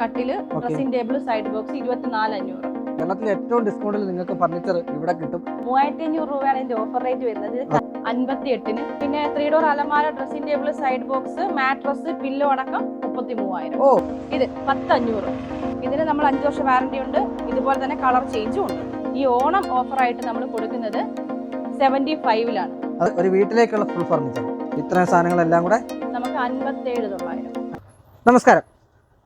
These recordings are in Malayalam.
കട്ടിൽ ഡ്രസ്സിംഗ് ടേബിൾ സൈഡ് ബോക്സ് ഇരുപത്തിനാല് അഞ്ഞൂറ്. കേരളത്തിൽ ഏറ്റവും ഡിസ്കൗണ്ടിൽ നിങ്ങൾക്ക് ഫർണിച്ചർ ഇവിടെ കിട്ടും. മൂവായിരത്തി അഞ്ഞൂറ് രൂപയാണ് ഇതിന്റെ ഓഫർ റേറ്റ് വരുന്നത്. അൻപത്തി എട്ടിന് പിന്നെ ത്രീ ഡോർ അലമാര dressing table side box mattress pillow അടക്കം മുപ്പത്തി മൂവായിരം ഓ. ഇത് പത്ത് അഞ്ഞൂറ് ഇതിന് നമ്മൾ അഞ്ച് വർഷം വാറണ്ടി ഉണ്ട്. ഇതുപോലെ തന്നെ കളർ ചേഞ്ചും ഉണ്ട്. ഈ ഓണം ഓഫറായിട്ട് നമ്മൾ കൊടുക്കുന്നത് സെവന്റി ഫൈവിലാണ് ഒരു വീട്ടിലേക്കുള്ള ഫുൾ ഫർണിച്ചർ ഇത്രയും സാധനങ്ങളെല്ലാം കൂടെ നമുക്ക് അൻപത്തേഴ് തൊള്ളായിരം. നമസ്കാരം.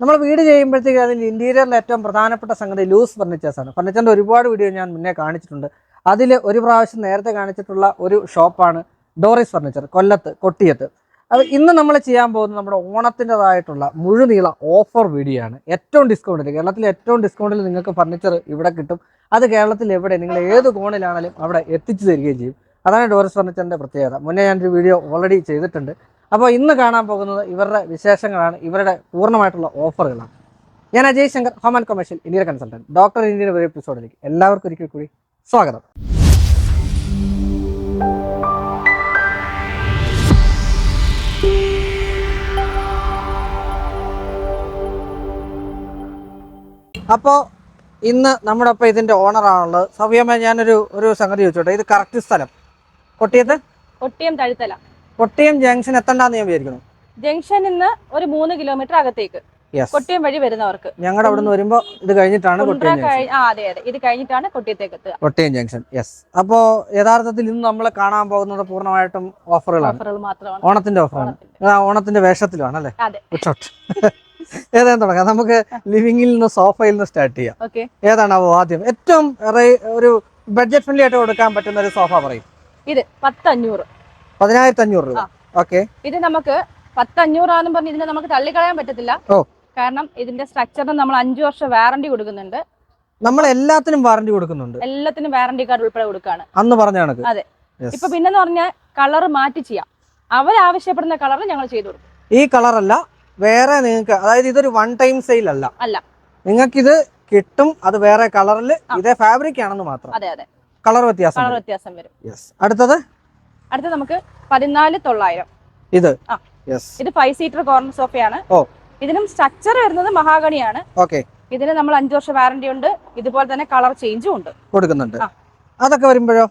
നമ്മൾ വീട് ചെയ്യുമ്പോഴത്തേക്ക് അതിൽ ഇന്റീരിയറിൽ ഏറ്റവും പ്രധാനപ്പെട്ട സംഗതി ലൂസ് ഫർണിച്ചേഴ്സാണ്. ഫർണിച്ചറിന്റെ ഒരുപാട് വീഡിയോ ഞാൻ മുന്നേ കാണിച്ചിട്ടുണ്ട്. അതിൽ ഒരു പ്രാവശ്യം നേരത്തെ കാണിച്ചിട്ടുള്ള ഒരു ഷോപ്പാണ് ഡോറിസ് ഫർണിച്ചർ കൊല്ലത്ത് കൊട്ടിയത്ത്. അപ്പോൾ ഇന്ന് നമ്മൾ ചെയ്യാൻ പോകുന്നത് നമ്മുടെ ഓണത്തിന്റെതായിട്ടുള്ള മുഴുനീള ഓഫർ വീഡിയോ ആണ് ഏറ്റവും ഡിസ്കൗണ്ടിൽ കേരളത്തിലെ ഏറ്റവും ഡിസ്കൗണ്ടിൽ നിങ്ങൾക്ക് ഫർണിച്ചർ ഇവിടെ കിട്ടും. അത് കേരളത്തിൽ എവിടെ നിങ്ങൾ ഏത് കോണിലാണെങ്കിലും അവിടെ എത്തിച്ചു തരികയും ചെയ്യും. അതാണ് ഡോറിസ് ഫർണിച്ചറിന്റെ പ്രത്യേകത. മുന്നേ ഞാനൊരു വീഡിയോ ഓൾറെഡി ചെയ്തിട്ടുണ്ട്. അപ്പോൾ ഇന്ന് കാണാൻ പോകുന്നത് ഇവരുടെ വിശേഷങ്ങളാണ് ഇവരുടെ പൂർണമായിട്ടുള്ള ഓഫറുകളാണ്. ഞാൻ Ajay Shankar home and commercial Indian consultant doctor ഇന്ത്യയുടെ ഒരു എപ്പിസോഡിലേക്ക് എല്ലാവർക്കും ഒരിക്കൽ കൂടി സ്വാഗതം. അപ്പോൾ ഇന്ന് നമ്മുടെ ഒപ്പം ഇതിന്റെ ഓണറാണുള്ളത് സവ്യമ്മ ഞാനൊരു ഒരു സംഗതി ചോദിച്ചോട്ടെ. ഇത് കറക്റ്റ് സ്ഥലം. കൊട്ടിയത്ത്? കൊട്ടിയം തഴുത്തല. കൊട്ടിയം ജംഗ്ഷൻ എത്തണ്ടെന്ന് ഞാൻ വിചാരിക്കുന്നു. ജംഗ്ഷനിൽ നിന്ന് ഒരു മൂന്ന് കിലോമീറ്റർ അകത്തേക്ക്. കൊട്ടിയം വഴി വരുന്നവർക്ക്. ഞങ്ങളുടെ അവിടെ നിന്ന് വരുമ്പോ ഇത് കഴിഞ്ഞിട്ടാണ് കുണ്ട്ര കൊട്ടിയം ആ അതെ അതെ. ഇത് കഴിഞ്ഞിട്ടാണ് കൊട്ടിയത്തേക്ക് എത്തുക. കൊട്ടിയം ജംഗ്ഷൻ. യെസ് അപ്പോ യഥാർത്ഥത്തിൽ ഇന്ന് നമ്മൾ കാണാൻ പോകുന്നത് പൂർണമായിട്ടും ഓഫറുകളാണ്. ഓണത്തിന്റെ ഓഫറാണ്. ഓണത്തിന്റെ. വേഷത്തിലാണ് അല്ലേ? ഏതായാലും തുടങ്ങാം. നമുക്ക് ലിവിംഗിൽ നിന്ന് സോഫയിൽ നിന്ന് സ്റ്റാർട്ട് ചെയ്യാം. ഏതാണ് ഏതാണാവോ ആദ്യം? ഏറ്റവും ഒരു ബഡ്ജറ്റ് ഫ്രണ്ട്ലി ആയിട്ട് കൊടുക്കാൻ പറ്റുന്ന ഒരു സോഫ പറയും. ഇത് പത്ത് അഞ്ഞൂറ് പതിനായിരത്തി അഞ്ഞൂറ് രൂപ. ഓക്കെ. ഇത് നമുക്ക് പത്ത് അഞ്ഞൂറാന്നും പറഞ്ഞ് ഇതിനെ നമുക്ക് തള്ളിക്കളയാൻ പറ്റത്തില്ല. കാരണം ഇതിന്റെ സ്ട്രക്ചറിന് നമ്മൾ അഞ്ചു വർഷം വാറണ്ടി കൊടുക്കുന്നുണ്ട്. നമ്മൾ എല്ലാത്തിനും വാറണ്ടി കൊടുക്കുന്നുണ്ട്. എല്ലാത്തിനും വാറണ്ടി കാർഡ് ഉൾപ്പെടെ കൊടുക്കാണ്. അന്ന് പറഞ്ഞാണ് അതെ. ഇപ്പൊ പിന്നെന്ന് പറഞ്ഞാൽ കളർ മാറ്റി ചെയ്യാം. അവർ ആവശ്യപ്പെടുന്ന കളർ ഞങ്ങൾ ചെയ്തു കൊടുക്കും. ഈ കളറല്ല വേറെ നിങ്ങൾക്ക് അതായത് ഇതൊരു വൺ ടൈം സെയിൽ അല്ല. അല്ല. നിങ്ങൾക്ക് ഇത് കിട്ടും അത് വേറെ കളറിൽ. ഇതേ ഫാബ്രിക് ആണെന്ന് മാത്രം. അതെ അതെ. കളർ വ്യത്യാസം കളർ വ്യത്യാസം വരും. യെസ് അടുത്തത്? അടുത്ത നമുക്ക് പതിനാല് തൊള്ളായിരം. ഇത്? ഇത് ഫൈവ് സീറ്റർ കോർണർ സോഫയാണ്. ഇതിനും സ്ട്രക്ചർ വരുന്നത് മഹാഗണിയാണ്. ഓക്കെ ഇതിന് നമ്മൾ അഞ്ചു വർഷം വാറന്റി ഉണ്ട്. ഇതുപോലെ തന്നെ കളർ ചേഞ്ചും ഉണ്ട്. കൊടുക്കുന്നുണ്ട്. അതൊക്കെ വരുമ്പോഴോ?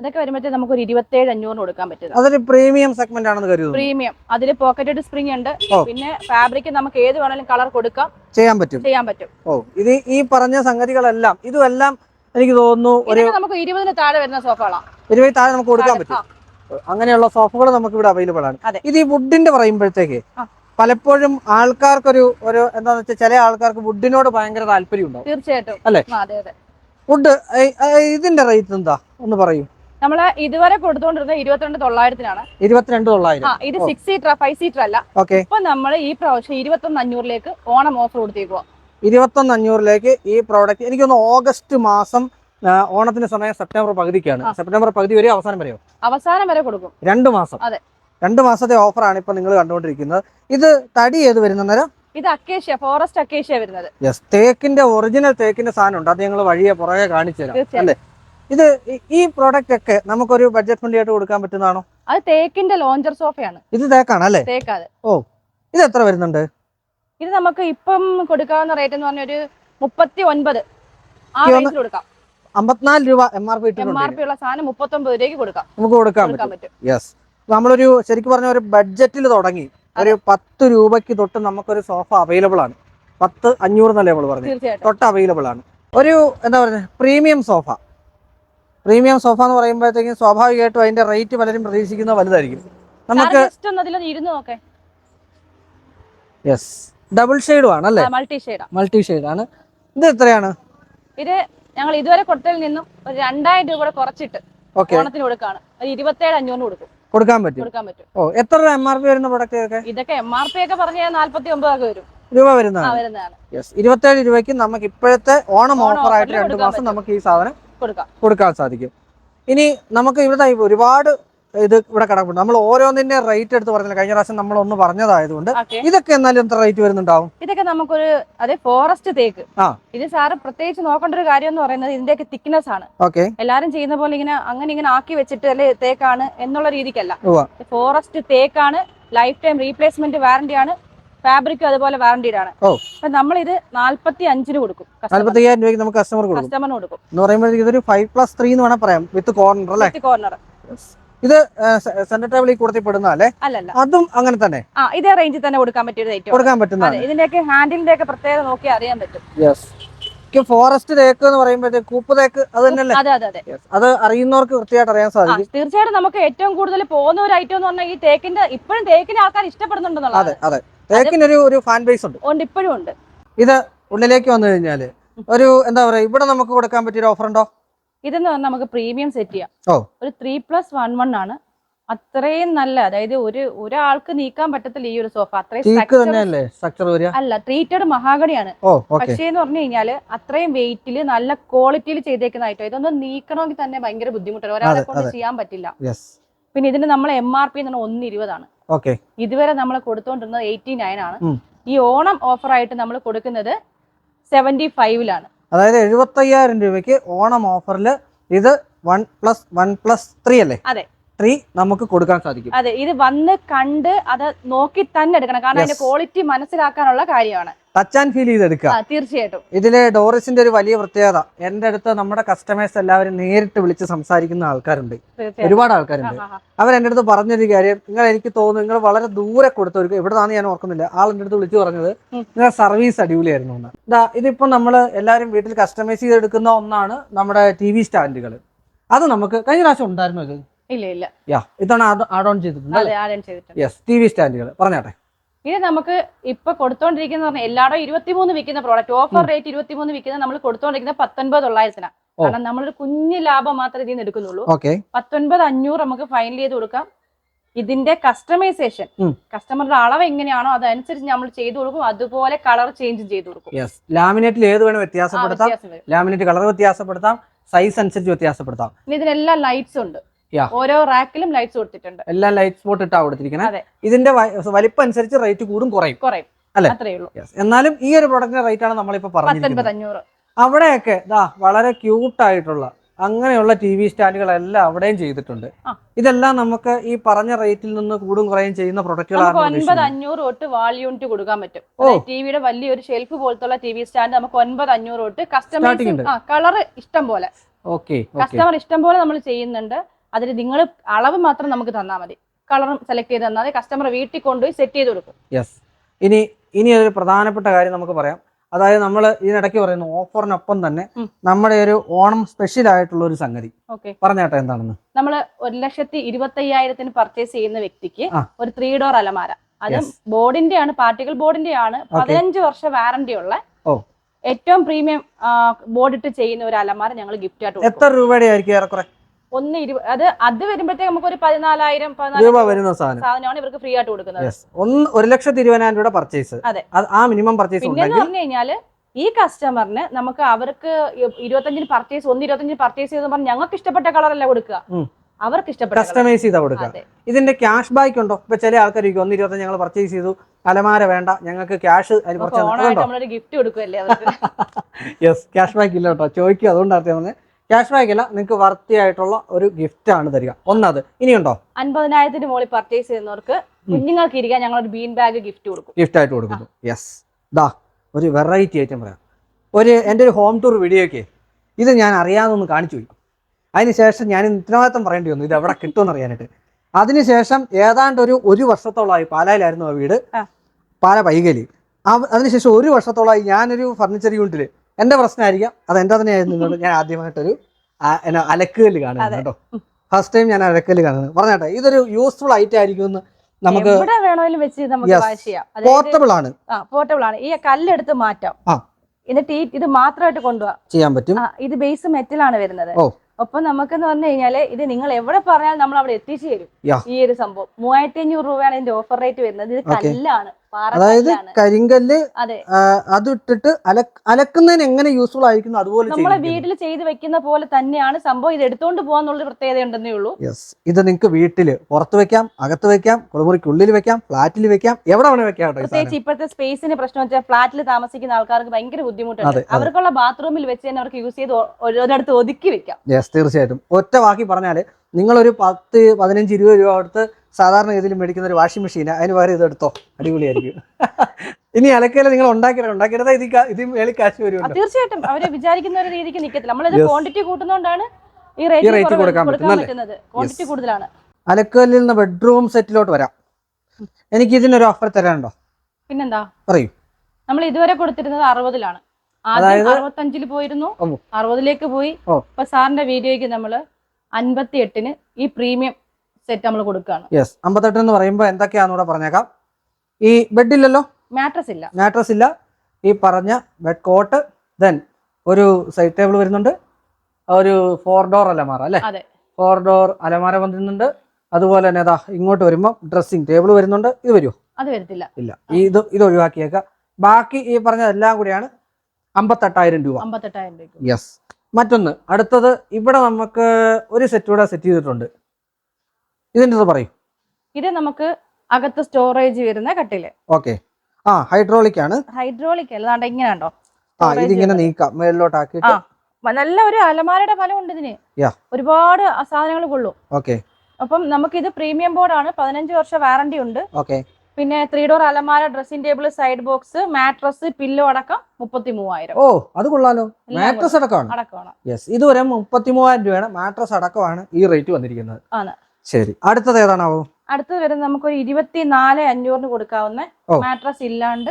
അതൊക്കെ വരുമ്പോഴത്തേ നമുക്ക് ഒരു ഇരുപത്തേഴ് അഞ്ഞൂറിന് കൊടുക്കാൻ പറ്റും. അതൊരു പ്രീമിയം സെഗ്മെന്റ് ആണെന്ന് കരുതുന്നു. പ്രീമിയം അതിൽ പോക്കറ്റഡ് സ്പ്രിംഗ് ഉണ്ട്. പിന്നെ ഫാബ്രിക് നമുക്ക് ഏത് വേണമെങ്കിലും കളർ കൊടുക്കാം. ചെയ്യാൻ പറ്റും. ചെയ്യാൻ പറ്റും. ഓ. ഇത് ഈ പറഞ്ഞ സംഗതികളെല്ലാം ഇതും എല്ലാം എനിക്ക് തോന്നുന്നു ഒരു നമുക്ക് ഇരുപതിന് താഴെ വരുന്ന സോഫകളാണ് ഇരുപത് താഴെ നമുക്ക് കൊടുക്കാൻ പറ്റും. അങ്ങനെയുള്ള സോഫകൾ നമുക്ക് ഇവിടെ അവൈലബിൾ ആണ് ഇത് ഈ വുഡിന്റെ പറയുമ്പോഴത്തേക്ക് പലപ്പോഴും ആൾക്കാർക്കൊരു ഒരു എന്താന്ന് വെച്ചാൽ ചില ആൾക്കാർക്ക് വുഡിനോട് ഭയങ്കര താല്പര്യം ഉണ്ടാവും. തീർച്ചയായിട്ടും. അല്ലേ? വുഡ് ഇതിന്റെ റേറ്റ് എന്താ? ഒന്ന് പറയൂ. നമ്മൾ ഇതുവരെ കൊടുത്തുകൊണ്ടിരുന്നത് ഇരുപത്തിരണ്ട് തൊള്ളായിരത്തിനാണ്. ഇരുപത്തിരണ്ട് തൊള്ളായിരം. ഇത്. സിക്സ് സീറ്റർ ഫൈവ് സീറ്റർ അല്ല. ഓക്കെ ഇപ്പൊ നമ്മൾ ഈ പ്രാവശ്യം ഇരുപത്തൊന്ന് അഞ്ഞൂറിലേക്ക് ഓണം ഓഫർ കൊടുത്തേക്കുക ഇരുപത്തൊന്ന് അഞ്ഞൂറിലേക്ക് ഈ പ്രോഡക്റ്റ് എനിക്കൊന്ന് ഓഗസ്റ്റ് മാസം ഓണത്തിന് സമയം സെപ്റ്റംബർ പകുതിക്കാണ്. സെപ്റ്റംബർ പകുതി വരെ അവസാനം വരെയോ? അവസാനം വരെ കൊടുക്കും. രണ്ട് മാസം. അതെ. രണ്ട് മാസത്തെ ഓഫറാണ് ഇപ്പൊ നിങ്ങൾ കണ്ടുകൊണ്ടിരിക്കുന്നത്. ഇത് തടി ഏത് വരുന്നേരം ഇത് അക്കേഷ്യ ഫോറസ്റ്റ് അക്കേഷ്യ വരുന്നത്. യെസ് തേക്കിന്റെ ഒറിജിനൽ തേക്കിന്റെ സാധനം ഉണ്ട്. അത് ഞങ്ങൾ വഴിയെ പുറകെ കാണിച്ചു തരാം. അല്ലേ? ഇത് ഈ- പ്രോഡക്റ്റ് ഒക്കെ നമുക്കൊരു ബഡ്ജറ്റ് ഫ്രണ്ട്ലി ആയിട്ട് കൊടുക്കാൻ പറ്റുന്നതാണോ? അത് തേക്കിന്റെ ലോഞ്ചർ സോഫയാണ് ഇത് തേക്കാണ് അല്ലേ? ഓ ഇത് എത്ര വരുന്നുണ്ട്? ഇത് നമുക്ക് ഇപ്പം കൊടുക്കാവുന്ന റേറ്റ് എന്ന് പറഞ്ഞ ഒരു മുപ്പത്തി ഒൻപത്. ആ റേറ്റിൽ കൊടുക്കാം. അമ്പത്തിനാല് രൂപ M R P M R P ഉള്ള സാധനം മുപ്പത്തി ഒമ്പത് രൂപയ്ക്ക് കൊടുക്കാം. നമുക്ക് കൊടുക്കാൻ പറ്റും. യെസ് നമ്മളൊരു ശരിക്കും പറഞ്ഞ ഒരു ബഡ്ജറ്റിൽ തുടങ്ങി. ഒരു പത്ത് രൂപയ്ക്ക് തൊട്ട് നമുക്കൊരു സോഫ അവൈലബിൾ ആണ്. പത്ത് അഞ്ഞൂറ് എന്നല്ലേ നമ്മൾ പറഞ്ഞു? തൊട്ട് അവൈലബിൾ ആണ്. ഒരു എന്താ പറയുക പ്രീമിയം സോഫ പ്രീമിയം സോഫ എന്ന് പറയുമ്പോഴത്തേക്കും സ്വാഭാവികമായിട്ടും അതിന്റെ റേറ്റ് പലരും പ്രതീക്ഷിക്കുന്ന വലുതായിരിക്കും. നമുക്ക് യെസ് ഡബിൾ ഷെയ്ഡും ആണ് അല്ലേ? മൾട്ടി ഷെയ്ഡാണ് മൾട്ടി ഷെയ്ഡ് ആണ്. ഇത് എത്രയാണ്? ഇത് ഞങ്ങൾ ഇതുവരെ കൊടുത്തതിൽ നിന്നും ഒരു രണ്ടായിരം രൂപ കൂടെ കുറച്ചിട്ട് ഓണത്തിന് കൊടുക്കാണ്. ഒരു ഇരുപത്തേഴ് അഞ്ഞൂറിന് കൊടുക്കും. കൊടുക്കാൻ പറ്റും. കൊടുക്കാൻ പറ്റും. ഓ എത്ര രൂപ എം ആർ പി വരുന്ന പ്രൊഡക്റ്റ് ഇതൊക്കെ എം ആർ പി ഒക്കെ പറഞ്ഞു കഴിഞ്ഞാൽ നാല്പത്തി ഒമ്പതൊക്കെ വരും. രൂപ ആ വരുന്നതാണ്. യെസ് ഇരുപത്തേഴ് രൂപയ്ക്ക് നമുക്ക് ഇപ്പോഴത്തെ ഓണം ഓഫർ ആയിട്ട് രണ്ട് മാസം നമുക്ക് ഈ സാധനം കൊടുക്കാം. കൊടുക്കാൻ സാധിക്കും. ഇനി നമുക്ക് ഇവിടെ ഒരുപാട് ഇത് ഇവിടെ കിടപ്പുണ്ട്. നമ്മൾ ഓരോന്നിന്റെ റേറ്റ് എടുത്ത് പറഞ്ഞില്ല? കഴിഞ്ഞ പ്രാവശ്യം നമ്മൾ ഒന്ന് പറഞ്ഞതായതുകൊണ്ട് ഇതൊക്കെ എന്നാലും എത്ര റേറ്റ് വരുന്നുണ്ടാവും? ഇതൊക്കെ നമുക്കൊരു അതെ ഫോറസ്റ്റ് തേക്ക്. ഇത് സാറ് പ്രത്യേകിച്ച് നോക്കേണ്ട ഒരു കാര്യം എന്ന് പറയുന്നത് ഇതിന്റെയൊക്കെ തിക്നെസ് ആണ്. ഓക്കെ. എല്ലാരും ചെയ്യുന്ന പോലെ ഇങ്ങനെ അങ്ങനെ ഇങ്ങനെ ആക്കി വെച്ചിട്ട് അല്ലെ തേക്കാണ് എന്നുള്ള രീതിക്കല്ല. ഫോറസ്റ്റ് തേക്കാണ് ലൈഫ് ടൈം റീപ്ലേസ്മെന്റ് വാറന്റി ആണ് ഫാബ്രിക്കും അതുപോലെ വാറന്റീഡ് ആണ്. അപ്പൊ നമ്മൾ ഇത് നാല്പത്തി അഞ്ചിന് കൊടുക്കും. നാല്പത്തി അയ്യായിരം രൂപയ്ക്ക് നമുക്ക് കസ്റ്റമർ കൊടുക്കും. കസ്റ്റമറിന് കൊടുക്കും. എന്ന് പറയുമ്പോഴത്തേക്ക് ഇതൊരു ഫൈവ് പ്ലസ് ത്രീ എന്ന് വേണം പറയാം. വിത്ത് കോർണർ അല്ലേ? കോർണർ ഇത് സെന്റർ കൂടത്തിൽ പെടുന്ന അല്ലേ? അതും അങ്ങനെ തന്നെ. ആ ഇതേ റേഞ്ചിൽ തന്നെ കൊടുക്കാൻ പറ്റിയ കൊടുക്കാൻ പറ്റുന്ന അതെ ഇതിന്റെയൊക്കെ ഹാൻഡിലിന്റെ ഒക്കെ പ്രത്യേകത നോക്കി അറിയാൻ പറ്റും. യെസ് ഫോറസ്റ്റ് തേക്ക് എന്ന് പറയുമ്പോഴത്തേക്ക് കൂപ്പ് തേക്ക് അത് തന്നെയല്ലേ? അതെ അതെ അതെ. അത് അറിയുന്നവർക്ക് കൃത്യമായിട്ട് അറിയാൻ സാധിക്കും. തീർച്ചയായിട്ടും നമുക്ക് ഏറ്റവും കൂടുതൽ പോകുന്ന ഒരു ഐറ്റം എന്ന് പറഞ്ഞാൽ ഈ തേക്കിന്റെ ഇപ്പോഴും തേക്കിന്റെ ആൾക്കാർ അതെ ഇഷ്ടപ്പെടുന്നുണ്ടെന്നുള്ളത് അതെ തേക്കിനൊരു ഒരു ഫാൻ ബേസ് ഉണ്ട്. ഉണ്ട് ഇപ്പോഴും ഉണ്ട്. ഇത് ഉള്ളിലേക്ക് വന്നു കഴിഞ്ഞാൽ ഒരു എന്താ പറയാ ഇവിടെ നമുക്ക് കൊടുക്കാൻ പറ്റിയ ഓഫർ ഉണ്ടോ? ഇതെന്ന് പറഞ്ഞാൽ നമുക്ക് പ്രീമിയം സെറ്റ് ചെയ്യാം. ഒരു ത്രീ പ്ലസ് വൺ വൺ ആണ്. അത്രയും നല്ല അതായത് ഒരു ഒരാൾക്ക് നീക്കാൻ പറ്റത്തില്ല ഈ ഒരു സോഫ അത്രയും അല്ല ട്രീറ്റഡ് മഹാഗണിയാണ്. പക്ഷേ എന്ന് പറഞ്ഞു കഴിഞ്ഞാൽ അത്രയും വെയിറ്റിൽ നല്ല ക്വാളിറ്റിയിൽ ചെയ്തേക്കുന്ന ഐറ്റം ഇതൊന്നും നീക്കണമെങ്കിൽ തന്നെ ഭയങ്കര ബുദ്ധിമുട്ടാണ്. ഒരാളെ കൊണ്ട്. ചെയ്യാൻ പറ്റില്ല. പിന്നെ ഇതിന് നമ്മൾ എം ആർ പി എന്ന് പറഞ്ഞാൽ ഒന്ന് ഇരുപതാണ്. ഇതുവരെ നമ്മൾ കൊടുത്തോണ്ടിരുന്നത് എയ്റ്റി നയൻ ആണ്. ഈ ഓണം ഓഫർ ആയിട്ട് നമ്മൾ കൊടുക്കുന്നത് സെവന്റി ഫൈവിലാണ് അതായത് എഴുപത്തയ്യായിരം രൂപയ്ക്ക് ഓണം ഓഫറിൽ ഇത് one plus one plus three അല്ലേ? അതെ. ത്രീ നമുക്ക് കൊടുക്കാൻ സാധിക്കും. അതെ ഇത് വന്ന് കണ്ട് അത് നോക്കി തന്നെ എടുക്കണം. കാരണം അതിന്റെ ക്വാളിറ്റി മനസ്സിലാക്കാനുള്ള കാര്യമാണ്. ടച്ച് ആൻഡ് ഫീൽ ചെയ്തെടുക്കുക. എടുക്കുക തീർച്ചയായിട്ടും. ഇതിലെ ഡോറിസിന്റെ ഒരു വലിയ പ്രത്യേകത എന്റെ അടുത്ത് നമ്മുടെ കസ്റ്റമേഴ്സ് എല്ലാവരും നേരിട്ട് വിളിച്ച് സംസാരിക്കുന്ന ആൾക്കാരുണ്ട്. ഒരുപാട് ആൾക്കാരുണ്ട്. അവർ എന്റെ അടുത്ത് പറഞ്ഞൊരു കാര്യം നിങ്ങൾ എനിക്ക് തോന്നുന്നു നിങ്ങൾ വളരെ ദൂരെ കൊടുത്തവർക്ക് എവിടെതാന്ന് ഞാൻ ഓർക്കുന്നില്ല. ആൾ എന്റെ അടുത്ത് വിളിച്ചു പറഞ്ഞത്. നിങ്ങൾ സർവീസ് അടിപൊളിയായിരുന്നു എന്ന്. ഇതാ ഇതിപ്പോ നമ്മൾ എല്ലാവരും വീട്ടിൽ കസ്റ്റമൈസ് ചെയ്തെടുക്കുന്ന ഒന്നാണ് നമ്മുടെ ടി വി സ്റ്റാൻഡുകൾ അത് നമുക്ക് കഴിഞ്ഞ പ്രാവശ്യം ഉണ്ടായിരുന്നു ഇത്? ഇല്ല ഇല്ല. യാ ഇതാണ് ആഡ് ഓൺ ചെയ്തിട്ടുണ്ട് യെസ് ടി വി സ്റ്റാൻഡുകൾ പറഞ്ഞാട്ടെ. ഇത് നമുക്ക് ഇപ്പൊ കൊടുത്തോണ്ടിരിക്കുന്ന പറഞ്ഞാൽ എല്ലായിടും ഇരുപത്തിമൂന്ന് വിൽക്കുന്ന പ്രോഡക്റ്റ് ഓഫർ റേറ്റ് ഇരുപത്തിമൂന്ന് വിൽക്കുന്ന നമ്മൾ കൊടുത്തോണ്ടിരിക്കുന്ന പത്തൊൻപത് തൊള്ളായിരത്തിനാണ് ഓ. കാരണം നമ്മളൊരു കുഞ്ഞു ലാഭം മാത്രമേ ഇതിൽ നിന്ന് എടുക്കുന്നുള്ളൂ. പത്തൊൻപത് അഞ്ഞൂറ് നമുക്ക് ഫൈനൽ ചെയ്ത് കൊടുക്കാം. ഇതിന്റെ കസ്റ്റമൈസേഷൻ കസ്റ്റമറുടെ അളവ് എങ്ങനെയാണോ അതനുസരിച്ച് നമ്മൾ ചെയ്തു കൊടുക്കും. അതുപോലെ കളർ ചേഞ്ചും ചെയ്തു കൊടുക്കും. ലാമിനേറ്റിൽ ഏത് വേണം വ്യത്യാസപ്പെടുത്താം. ലാമിനേറ്റ് കളർ വ്യത്യാസപ്പെടുത്താം. സൈസ് അനുസരിച്ച് വ്യത്യാസപ്പെടുത്താം. ഇതിനെല്ലാം ലൈറ്റ്സ് ഉണ്ട്. ഓരോ റാക്കിലും ലൈറ്റ്സ് കൊടുത്തിട്ടുണ്ട്. എല്ലാം ലൈറ്റ് സ്പോട്ട് ഇട്ടാ കൊടുത്തിരിക്കുന്നത് ഇതിന്റെ വലിപ്പം അനുസരിച്ച് റേറ്റ് കൂടും കുറയും. കുറയും. അല്ലേ? അത്രേ ഉള്ളൂ. എന്നാലും ഈ ഒരു പ്രൊഡക്റ്റിന്റെ റേറ്റ് ആണ് നമ്മളിപ്പോ പറഞ്ഞത് അവിടെയൊക്കെ ഇതാ വളരെ ക്യൂട്ട് ആയിട്ടുള്ള അങ്ങനെയുള്ള ടി വി സ്റ്റാൻഡുകളെല്ലാം അവിടെയും ചെയ്തിട്ടുണ്ട്. ഇതെല്ലാം നമുക്ക് ഈ പറഞ്ഞ റേറ്റിൽ നിന്ന് കൂടും കുറയും ചെയ്യുന്ന പ്രൊഡക്റ്റുകളാണ് ഒൻപത്. അഞ്ഞൂറ് തൊട്ട് വാൾ യൂണിറ്റ് കൊടുക്കാൻ പറ്റും. ടിവിയുടെ വലിയൊരു ഷെൽഫ് പോലത്തുള്ള ടി വി സ്റ്റാൻഡ് നമുക്ക് ഒൻപത് അഞ്ഞൂറ് തൊട്ട് കസ്റ്റമർ കളർ ഇഷ്ടം പോലെ. കസ്റ്റമർ ഇഷ്ടം പോലെ നമ്മൾ ചെയ്യുന്നുണ്ട്. അതിൽ നിങ്ങൾ അളവ് മാത്രം നമുക്ക് തന്നാൽ മതി. കളറും സെലക്ട് ചെയ്ത് തന്നാൽ കസ്റ്റമർ വീട്ടിൽ കൊണ്ടുപോയി സെറ്റ് ചെയ്ത് കൊടുക്കും. യെസ് ഇനി ഇനി ഒരു പ്രധാനപ്പെട്ട കാര്യം നമുക്ക് പറയാം. അതായത് നമ്മൾ ഇതിനിടയ്ക്ക് പറയുന്ന ഓഫറിനൊപ്പം തന്നെ. നമ്മുടെ ഒരു ഓണം സ്പെഷ്യൽ ആയിട്ടുള്ള ഒരു സംഗതി. ഓക്കെ പറഞ്ഞാട്ടെ എന്താണെന്ന്? നമ്മൾ ഒരു ലക്ഷത്തി ഇരുപത്തി അയ്യായിരത്തിന് പർച്ചേസ് ചെയ്യുന്ന വ്യക്തിക്ക് ഒരു ത്രീ ഡോർ അലമാര. അത്. ബോർഡിന്റെ ആണ് പാർട്ടിക്കൽ ബോർഡിന്റെ ആണ് പതിനഞ്ച് വർഷ വാറന്റി ഉള്ള. ഏറ്റവും പ്രീമിയം ബോർഡിട്ട് ചെയ്യുന്ന ഒരു അലമാര ഞങ്ങൾ ഗിഫ്റ്റ് ആയിട്ട് എത്ര രൂപയുടെ ആയിരിക്കും ഏറെക്കുറെ? ഒന്ന് ഇരുപത് അത് അത് വരുമ്പോഴത്തേക്ക് നമുക്ക് ഒരു പതിനാലായിരം രൂപ വരുന്ന സാധനം. സാധനമാണ് ഇവർക്ക് ഫ്രീ ആയിട്ട് കൊടുക്കുന്നത്. ഒന്ന് ഒരു ലക്ഷത്തി ഇരുപതിനായിരം രൂപ പർച്ചേസ് അതെ. ആ മിനിമം പർച്ചേസ് പിന്നെ പറഞ്ഞു കഴിഞ്ഞാൽ ഈ കസ്റ്റമറിന് നമുക്ക് അവർക്ക് ഇരുപത്തഞ്ചിന് പർച്ചേസ് ഒന്ന് ഇരുപത്തഞ്ചിന് പർച്ചേസ് ചെയ്തെന്ന് പറഞ്ഞാൽ ഞങ്ങൾക്ക് ഇഷ്ടപ്പെട്ട കളറല്ല കൊടുക്കുക. അവർക്ക് ഇഷ്ടപ്പെട്ട കസ്റ്റമൈസ് ചെയ്താ കൊടുക്കുക. ഇതിന്റെ ക്യാഷ് ബാക്ക് ഉണ്ടോ? ഇപ്പൊ ചില ആൾക്കാർ ഒന്ന് ഇരുപത്തഞ്ച് ഞങ്ങൾ പർച്ചേസ് ചെയ്തു. അലമാര വേണ്ട. ഞങ്ങൾക്ക് ക്യാഷ് ഗിഫ്റ്റ് കൊടുക്കുമല്ലേ യെസ് ക്യാഷ് ബാക്ക് ഇല്ല കേട്ടോ. ചോദിക്കും. അതുകൊണ്ടാണ് പറഞ്ഞത് ക്യാഷ് ബാക്ക് അല്ല നിങ്ങൾക്ക് വർത്തി ആയിട്ടുള്ള ഒരു ഗിഫ്റ്റ് ആണ് തരിക. ഒന്നത് ഇനിയുണ്ടോ? അൻപതിനായിരത്തിന് മുകളിൽ പർച്ചേസ് ചെയ്യുന്നവർക്ക് കുഞ്ഞുങ്ങൾക്ക് ഇരിക്കാൻ ഞങ്ങൾ ഒരു ബീൻ ബാഗ് ഗിഫ്റ്റ് കൊടുക്കും. ഗിഫ്റ്റ് ആയിട്ട് കൊടുക്കുന്നു. യെസ് ദാ ഒരു വെറൈറ്റി ഐറ്റം പറയാം. ഒരു എന്റെ ഒരു ഹോം ടൂർ വീഡിയോയ്ക്ക് ഇത് ഞാൻ അറിയാതൊന്ന് കാണിച്ചു പോയി അതിനുശേഷം ഞാൻ ഉത്തരവാദിത്തം പറയേണ്ടി വന്നു ഇത് എവിടെ കിട്ടുമെന്ന് അറിയാനായിട്ട്. അതിനുശേഷം ഏതാണ്ട് ഒരു ഒരു വർഷത്തോളമായി പാലായിലായിരുന്നു ആ വീട്. പാല പൈകലി. അതിനുശേഷം ഒരു വർഷത്തോളമായി ഞാനൊരു ഫർണിച്ചർ യൂണിറ്റിൽ എന്റെ പ്രശ്നമായിരിക്കാം. അത് എന്റെ തന്നെയായിരുന്നു എന്നോട് ഞാൻ ആദ്യമായിട്ടൊരു എന്നാ അലക്കുകല്ല് കാണുന്നത്. കേട്ടോ. ഫസ്റ്റ് ടൈം ഞാൻ അലക്കല്ല് കാണുന്നത്. പറഞ്ഞാട്ടെ ഇതൊരു യൂസ്ഫുൾ ഐറ്റം ആയിരിക്കും എന്ന് നമുക്ക് വേണമെങ്കിലും വെച്ച് നമുക്ക് വാഷ് ചെയ്യാം. പോർട്ടബിൾ ആണ്. പോർട്ടബിൾ ആണ്. ഈ കല്ലെടുത്ത് മാറ്റാം. എന്നിട്ട് ഈ ഇത് മാത്രമായിട്ട് കൊണ്ടുപോകാം ചെയ്യാൻ പറ്റും. ഇത് ബേസ് മെറ്റലാണ് വരുന്നത്. ഒപ്പം നമുക്ക് എന്ന് പറഞ്ഞു കഴിഞ്ഞാൽ ഇത് നിങ്ങൾ എവിടെ പറഞ്ഞാലും നമ്മൾ അവിടെ എത്തിച്ചു തരും. ഈ ഒരു സംഭവം. മൂവായിരത്തി അഞ്ഞൂറ് രൂപയാണ് ഇതിന്റെ ഓഫർ റേറ്റ് വരുന്നത്. ഇത് കല്ലാണ്. അതായത് കരിങ്കല്ല് അതെ. ഇട്ടിട്ട് അലക്ക് അലക്കുന്നതിന് എങ്ങനെ യൂസ്ഫുൾ ആയിരിക്കുന്നു അതുപോലെ നമ്മളെ വീട്ടിൽ ചെയ്ത് വെക്കുന്ന പോലെ തന്നെയാണ് സംഭവം. ഇത് എടുത്തോണ്ട് പോകാന്നുള്ള പ്രത്യേകത ഉണ്ടെന്നേ ഉള്ളൂ. യെസ് ഇത് നിങ്ങൾക്ക് വീട്ടിൽ പുറത്ത് വെക്കാം അകത്ത് വെക്കാം കുളിമുറിക്കുള്ളിൽ വെക്കാം ഫ്ലാറ്റിൽ വെക്കാം എവിടെ വേണേ വെക്കാം പ്രത്യേകിച്ച് ഇപ്പോഴത്തെ സ്പേസിന് പ്രശ്നം വെച്ചാൽ ഫ്ലാറ്റിൽ താമസിക്കുന്ന ആൾക്കാർക്ക് ഭയങ്കര ബുദ്ധിമുട്ടാണ്. അവർക്കുള്ള ബാത്റൂമിൽ വെച്ച് തന്നെ അവർക്ക് യൂസ് ചെയ്ത് ഒരിടത്ത് ഒതുക്കി വെക്കാം. യെസ് തീർച്ചയായിട്ടും. ഒറ്റ വാക്കി പറഞ്ഞാൽ നിങ്ങളൊരു പത്ത് പതിനഞ്ച് ഇരുപത് രൂപ കൊടുത്ത് സാധാരണ രീതിയിൽ മേടിക്കുന്ന ഒരു വാഷിംഗ് മെഷീൻ അതിന് പകരം ഇത് എടുത്തോ. അടിപൊളിയായിരിക്കും. ഇനി അലക്കയില നിങ്ങൾ ഉണ്ടാക്കിയത് ഉണ്ടാക്കിയത് ഇത് ഇത് മേളിൽ കാശ് വരുമല്ലോ. തീർച്ചയായിട്ടും. അവർ വിചാരിക്കുന്ന ഒരു രീതിക്ക് നിൽക്കത്തില്ല നമ്മളിത്. ക്വാണ്ടിറ്റി കൂട്ടുന്നതുകൊണ്ടാണ് ഈ റേറ്റ് കൊടുക്കാൻ പറ്റുന്നത്. ക്വാണ്ടിറ്റി കൂടുതലാണ്. അലക്കല്ലിൽ നിന്ന് ബെഡ്റൂം സെറ്റിലോട്ട് വരാം. എനിക്ക് ഇതിനൊരു ഓഫർ തരാനുണ്ടോ? പിന്നെന്താ? പറയൂ. നമ്മൾ ഇതുവരെ കൊടുത്തിരുന്നത് അറുപതിലാണ്. ആദ്യം അതായത് അറുപത്തഞ്ചിൽ പോയിരുന്നു. അറുപതിലേക്ക് പോയി. ഇപ്പൊ സാറിന്റെ വീഡിയോയ്ക്ക് നമ്മൾ അൻപത്തി എട്ടിന് ഈ പ്രീമിയം സെറ്റ് നമ്മൾ കൊടുക്കുകയാണ് യെസ് അമ്പത്തെട്ട് എന്ന് പറയുമ്പോൾ എന്തൊക്കെയാണെന്ന് കൂടെ പറഞ്ഞേക്കാം. ഈ ബെഡ് ഇല്ലല്ലോ? മാട്രസ് ഇല്ല. മാട്രസ് ഇല്ല. ഈ പറഞ്ഞ ബെഡ് കോട്ട് ദെൻ ഒരു സൈഡ് ടേബിൾ വരുന്നുണ്ട്. ഒരു ഫോർ ഡോർ അലമാര അല്ലേ? ഫോർ ഡോർ അലമാര വന്നിട്ടുണ്ട് അതുപോലെ തന്നെ അതാ ഇങ്ങോട്ട് വരുമ്പോൾ ഡ്രസ്സിംഗ് ടേബിൾ വരുന്നുണ്ട്. ഇത് വരുമോ അത് വരത്തില്ല. ഇല്ല. ഇത് ഇത് ഒഴിവാക്കിയേക്കാം. ബാക്കി ഈ പറഞ്ഞ എല്ലാം കൂടിയാണ് അമ്പത്തെട്ടായിരം രൂപ. അമ്പത്തെട്ടായിരം രൂപ യെസ് മറ്റൊന്ന് അടുത്തത് ഇവിടെ നമുക്ക് ഒരു സെറ്റ് കൂടെ സെറ്റ് ചെയ്തിട്ടുണ്ട്. ഇതിന്റെ ഇത് പറയും. ഇത് നമുക്ക് അകത്ത് സ്റ്റോറേജ് വരുന്ന കട്ടിൽ. ഓക്കെ. ആ ഹൈഡ്രോളിക് ആണ്. ഹൈഡ്രോളിക് അല്ലാണ്ട് ഇങ്ങനെ ഉണ്ടോ ആ ഇതിങ്ങനെ നീക്കാം. മേളിലോട്ടാക്കിയിട്ട്. ആ. മ- നല്ല ഒരു അലമാരയുടെ ഫലം ഉണ്ട് ഇതിന്. ഒരുപാട് സാധനങ്ങൾ കൊള്ളും. ഓക്കെ. അപ്പം ഇത് പ്രീമിയം ബോർഡ് ആണ് പതിനഞ്ച് വർഷം വാറണ്ടി ഉണ്ട്. ഓക്കെ. പിന്നെ ത്രീ ഡോർ അലമാര dressing table side box mattress pillow അടക്കം മുപ്പത്തി മൂവായിരം ഓ അത് കൊള്ളാലോ. മാട്രസ് അടക്കമാണ്. അടക്കമാണ്. യെസ് ഇതുവരെ മുപ്പത്തി മൂവായിരം രൂപയാണ് മാട്രസ് അടക്കമാണ് ഈ റേറ്റ് വന്നിരിക്കുന്നത്. ആണ്. ശരി. അടുത്തത് ഏതാണാവോ? അടുത്തത് വരുന്നത് നമുക്ക് ഒരു നാല് അഞ്ഞൂറിന് കൊടുക്കാവുന്ന ഓ. മാട്രസ് ഇല്ലാണ്ട്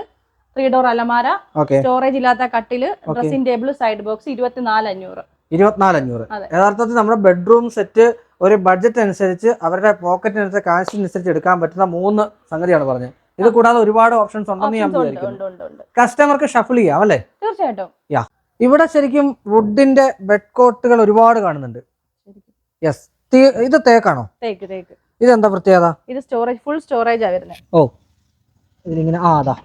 ത്രീ ഡോർ അലമാര ഓക്കെ. സ്റ്റോറേജ് ഇല്ലാത്ത കട്ടിൽ ഡ്രസ്സിംഗ് ടേബിൾ സൈഡ് ബോക്സ് ഇരുപത്തിനാല് അഞ്ഞൂറ്. ഇരുപത്തിനാല് അഞ്ഞൂറ്. അതെ. യഥാർത്ഥത്തിൽ നമ്മുടെ ബെഡ്റൂം സെറ്റ് ഒരു ബഡ്ജറ്റ് അനുസരിച്ച് അവരുടെ പോക്കറ്റിനനുസരിച്ച് കാശിനനുസരിച്ച് എടുക്കാൻ പറ്റുന്ന മൂന്ന് സംഗതിയാണ് പറഞ്ഞത്. ഇത് കൂടാതെ ഒരുപാട് ഓപ്ഷൻസ് ഉണ്ടെന്ന് ഞാൻ ഉണ്ട് വിചാരിക്കുന്നു. ഉണ്ട് ഉണ്ട് ഉണ്ട്. കസ്റ്റമർക്ക് ഷഫിൾ ചെയ്യാം അല്ലേ? തീർച്ചയായിട്ടും. ഇവിടെ ശരിക്കും വുഡിന്റെ ബെഡ് കോട്ടുകൾ ഒരുപാട് കാണുന്നുണ്ട്. യെസ് ഇത് തേക്കാണോ? തേക്ക് തേക്ക്. ഇതെന്താ പ്രത്യേകത? ഇത് സ്റ്റോറേജ് ഫുൾ സ്റ്റോറേജ് ആ വരുന്നത് ഓ ഇതിലിങ്ങനെ ആ അതാ.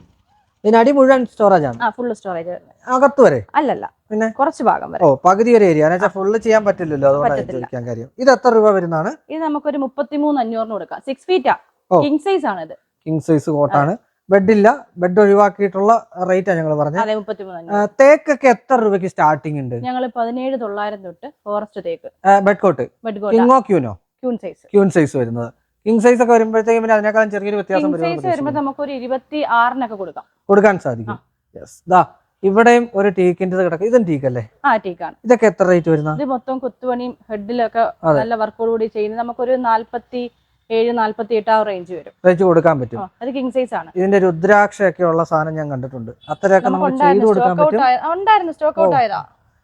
ഇതിനടി മുഴുവൻ സ്റ്റോറേജ്. ആണ് ആ ഫുൾ സ്റ്റോറേജ് അകത്ത് വരെ? അല്ലല്ല പിന്നെ? കുറച്ച് ഭാഗം വരെ. ഓ പകുതി വരെ ഏരിയ. എന്നുവെച്ചാൽ ഫുള്ള് ചെയ്യാൻ പറ്റില്ലല്ലോ അതുകൊണ്ടാണ്. ചോദിക്കാൻ കാര്യം. ഇത് എത്ര രൂപ വരുന്നതാണ്? ഇത് നമുക്കൊരു മുപ്പത്തിമൂന്ന് അഞ്ഞൂറിന് കൊടുക്കാം. സിക്സ് ഫീറ്റാ ആ. കിങ് സൈസ് ആണ് ഇത് കിങ് സൈസ് കോട്ടാണ്. ബെഡില്ല ബെഡ് ഒഴിവാക്കിയിട്ടുള്ള റേറ്റാണ് ഞങ്ങൾ പറഞ്ഞത് തേക്കൊക്കെ എത്ര രൂപയ്ക്ക് സ്റ്റാർട്ടിംഗ് ഉണ്ട്? ഞങ്ങൾ പതിനേഴ് തൊള്ളായിരം തൊട്ട് ഫോറസ്റ്റ് തേക്ക്. ബെഡ് കോട്ട് കിങ്ങോ ക്യൂനോ ക്യൂൺ സൈസ് ക്യൂൻ സൈസ് വരുന്നത്. കിങ് സൈസ് ഒക്കെ വരുമ്പോഴത്തേക്കും പിന്നെ അതിനേക്കാളും ചെറിയൊരു വ്യത്യാസം വരുമ്പോൾ ഇരുപത്തി ആറിനൊക്കെ കൊടുക്കാം. കൊടുക്കാൻ സാധിക്കും. യെസ് ദാ ഇവിടെയും ഒരു ടീക്കിന്റെ കിടക്കും ഇതും ടീക്ക് അല്ലേ ആ ടീക്കാണ്. ഇതൊക്കെ എത്ര റേറ്റ് വരുന്നത്? ഇത് മൊത്തം കുത്തുപണിയും ഹെഡിലൊക്കെ നല്ല വർക്കോട് കൂടി ചെയ്യുന്നത് നമുക്കൊരു നാല്പത്തി ഏഴ് നാല്പത്തി എട്ട് ആ റേഞ്ച് വരും. തയ്ച്ചു കൊടുക്കാൻ പറ്റും. അത് കിങ് സൈസ് ആണ്. ഇതിന്റെ രുദ്രാക്ഷയൊക്കെ ഉള്ള സാധനം ഞാൻ കണ്ടിട്ടുണ്ട്. അത്രയൊക്കെ നമുക്ക് ചെയ്തു കൊടുക്കാൻ പറ്റും. ഉണ്ടായിരുന്നു സ്റ്റോക്ക് ഔട്ട്. ആയതാ.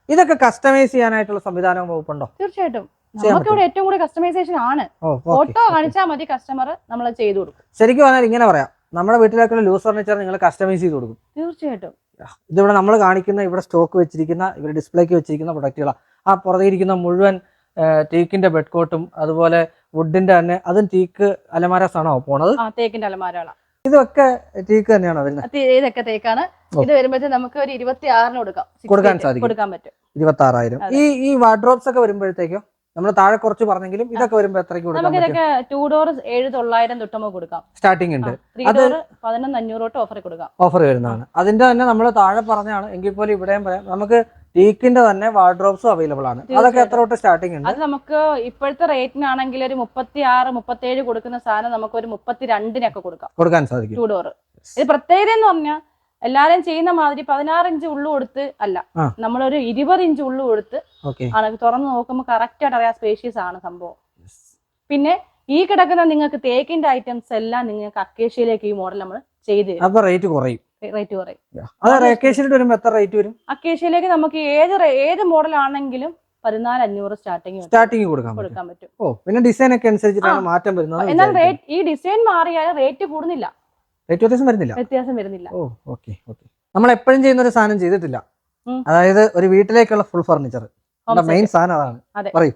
ഇതൊക്കെ കസ്റ്റമൈസ് ചെയ്യാനായിട്ടുള്ള സംവിധാനം വകുപ്പുണ്ടോ? തീർച്ചയായിട്ടും. ചെയ്യാൻ നമുക്ക് ഇവിടെ ഏറ്റവും കൂടുതൽ കസ്റ്റമൈസേഷൻ ആണ്. ഫോട്ടോ കാണിച്ചാൽ മതി കസ്റ്റമർ നമ്മൾ ചെയ്തു കൊടുക്കും. ശരിക്കും പറഞ്ഞാൽ ഇങ്ങനെ പറയാം. നമ്മുടെ വീട്ടിലേക്കുള്ള ലൂസ് ഫർണിച്ചർ നിങ്ങൾ കസ്റ്റമൈസ് ചെയ്ത് കൊടുക്കും. തീർച്ചയായിട്ടും. ഇതിവിടെ നമ്മൾ കാണിക്കുന്ന ഇവിടെ സ്റ്റോക്ക് വെച്ചിരിക്കുന്ന ഇവിടെ ഡിസ്പ്ലേക്ക് വെച്ചിരിക്കുന്ന പ്രൊഡക്റ്റുകളാണ് ആ പുറത്തിരിക്കുന്ന മുഴുവൻ ടീക്കിന്റെ ബെഡ് കോട്ടും അതുപോലെ വുഡിന്റെ തന്നെ. അതും ടീക്ക് അലമാരാസ് ആണോ പോണത്? തേക്കിന്റെ അലമാരകളാണ് ഇതൊക്കെ ടീക്ക് തന്നെയാണോ വരുന്നത് ഇതൊക്കെ തേക്കാണ് ഇത് വരുമ്പോഴത്തേക്ക് നമുക്ക് ഒരു ഇരുപത്തി ആറിന് കൊടുക്കാം. കൊടുക്കാൻ സാധിക്കും. കൊടുക്കാൻ പറ്റും. ഇരുപത്തി ആറായിരം ഈ ഈ വാർഡ്രോബ്സ് ഒക്കെ വരുമ്പോഴത്തേക്കോ നമ്മൾ താഴെ കുറച്ച് പറഞ്ഞെങ്കിലും ഇതൊക്കെ വരുമ്പോൾ എത്രയ്ക്ക് കൊടുക്കാം നമുക്ക് പറ്റും? ഇതൊക്കെ ടൂ ഡോർ ഏഴ് തൊള്ളായിരം തൊട്ട് നമുക്ക് കൊടുക്കാം. സ്റ്റാർട്ടിംഗ് ഉണ്ട്. ത്രീ അത് ഡോർ പതിനൊന്ന് അഞ്ഞൂറ് തൊട്ട് ഓഫർ കൊടുക്കാം. ഓഫർ വരുന്നതാണ്. അതിന്റെ തന്നെ നമ്മൾ താഴെ പറഞ്ഞാണ് എങ്കിൽ പോലും ഇവിടെയും പറയാം നമുക്ക് ടീക്കിന്റെ തന്നെ വാർഡ്രോബ്സും അവൈലബിൾ ആണ്. അതൊക്കെ എത്ര തൊട്ട് സ്റ്റാർട്ടിംഗ് ഉണ്ട്? അത് നമുക്ക് ഇപ്പോഴത്തെ റേറ്റിനാണെങ്കിൽ ഒരു മുപ്പത്തി ആറ് മുപ്പത്തി ഏഴ് കൊടുക്കുന്ന സാധനം നമുക്ക് ഒരു മുപ്പത്തി രണ്ടിനൊക്കെ കൊടുക്കാം. കൊടുക്കാൻ സാധിക്കും. ടൂ ഡോർ ഇത് പ്രത്യേകത എന്ന് പറഞ്ഞാൽ എല്ലാരും ചെയ്യുന്ന മാതിരി പതിനാറ് ഇഞ്ച് ഉള്ളു കൊടുത്ത് അല്ല. നമ്മളൊരു ഇരുപത് ഇഞ്ച് ഉള്ളു കൊടുത്ത് ആണ് തുറന്ന് നോക്കുമ്പോൾ കറക്റ്റ് ആയിട്ട് അറിയാം സ്പേഷ്യസ് ആണ് സംഭവം. പിന്നെ ഈ കിടക്കുന്ന നിങ്ങൾക്ക് തേക്കിന്റെ ഐറ്റംസ് എല്ലാം നിങ്ങൾക്ക് അക്കേഷ്യയിലേക്ക് ഈ മോഡൽ നമ്മൾ ചെയ്ത് അപ്പൊ റേറ്റ് കുറയും. റേറ്റ് കുറയും. റേറ്റ് വരും? അക്കേഷ്യയിലേക്ക് നമുക്ക് ഏത് ഏത് മോഡൽ ആണെങ്കിലും പതിനാല് അഞ്ഞൂറ് സ്റ്റാർട്ടിങ് സ്റ്റാർട്ടിങ് കൊടുക്കാൻ പറ്റും കൊടുക്കാൻ പറ്റും. ഓ പിന്നെ ഡിസൈൻ ഒക്കെ അനുസരിച്ചിട്ടാണ് മാറ്റം വരുന്നത് എന്നാൽ റേറ്റ് ഈ ഡിസൈൻ മാറിയാൽ റേറ്റ് കൂടുന്നില്ല. റേറ്റ് വ്യത്യാസം വരുന്നില്ല? വ്യത്യാസം വരുന്നില്ല. ഓ ഓക്കെ ഓക്കെ നമ്മൾ എപ്പോഴും ചെയ്യുന്ന ഒരു സാധനം ചെയ്തിട്ടില്ല. അതായത് ഒരു വീട്ടിലേക്കുള്ള ഫുൾ ഫർണിച്ചർ മെയിൻ. സാധനം അതാണ്. അതെ. പറയൂ.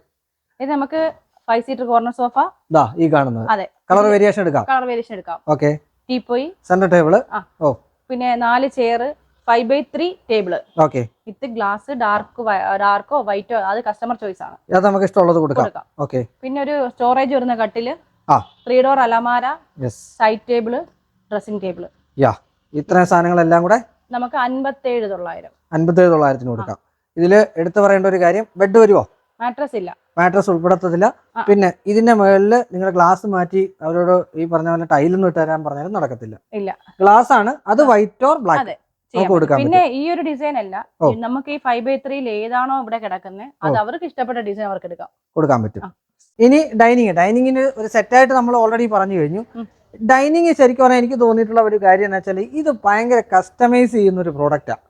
ഇത് നമുക്ക് ഫൈവ് സീറ്റർ കോർണർ സോഫ ഇതാ ഈ കാണുന്നത്. അതെ. കളർ വേരിയേഷൻ എടുക്കാം. കളർ വേരിയേഷൻ എടുക്കാം. Okay teapoy. സെന്റർ ടേബിൾ ഓ. പിന്നെ നാല് chair five by three table okay with glass dark ഡാർക്കോ വൈറ്റോ അത് കസ്റ്റമർ ചോയ്സ് ആണ്. അത് നമുക്ക് ഇഷ്ടമുള്ളത് കൊടുക്കാം. ഓക്കെ പിന്നെ ഒരു സ്റ്റോറേജ് വരുന്ന കട്ടിൽ. ത്രീ ഡോർ അലമാര side table dressing table yeah ഇത്രയും സാധനങ്ങളെല്ലാം കൂടെ നമുക്ക് അൻപത്തേഴ് തൊള്ളായിരം. അൻപത്തേഴ് തൊള്ളായിരത്തിന് കൊടുക്കാം. ഇതിൽ എടുത്തു പറയേണ്ട ഒരു കാര്യം ബെഡ് വരുമോ മാട്രസ് ഇല്ല. മാട്രസ് ഉൾപ്പെടുത്തത്തില്ല. പിന്നെ ഇതിന്റെ മുകളിൽ നിങ്ങൾ ഗ്ലാസ് മാറ്റി അവരോട് ഈ പറഞ്ഞ പോലെ ടൈലൊന്നും ഇട്ട് തരാൻ പറഞ്ഞാലും നടക്കത്തില്ല. ഇല്ല. ഗ്ലാസ് ആണ് അത് വൈറ്റ് ഓർ ബ്ലാക്ക്. പിന്നെ ഈ ഒരു ഡിസൈൻ അല്ല നമുക്ക് ഈ ഫൈവ് ബൈ ത്രീയിൽ ഏതാണോ ഇവിടെ കിടക്കുന്നത് അത് അവർക്ക് ഇഷ്ടപ്പെട്ട ഡിസൈൻ അവർക്ക് എടുക്കാം. കൊടുക്കാൻ പറ്റും. ഇനി ഡൈനിങ് ഡൈനിങ്ങിന് ഒരു സെറ്റായിട്ട് നമ്മൾ ഓൾറെഡി പറഞ്ഞു കഴിഞ്ഞു. ഡൈനിങ് ശരിക്കും പറഞ്ഞാൽ എനിക്ക് തോന്നിയിട്ടുള്ള ഒരു കാര്യം എന്ന് വെച്ചാൽ ഇത് ഭയങ്കര കസ്റ്റമൈസ് ചെയ്യുന്ന ഒരു പ്രോഡക്റ്റാണ്.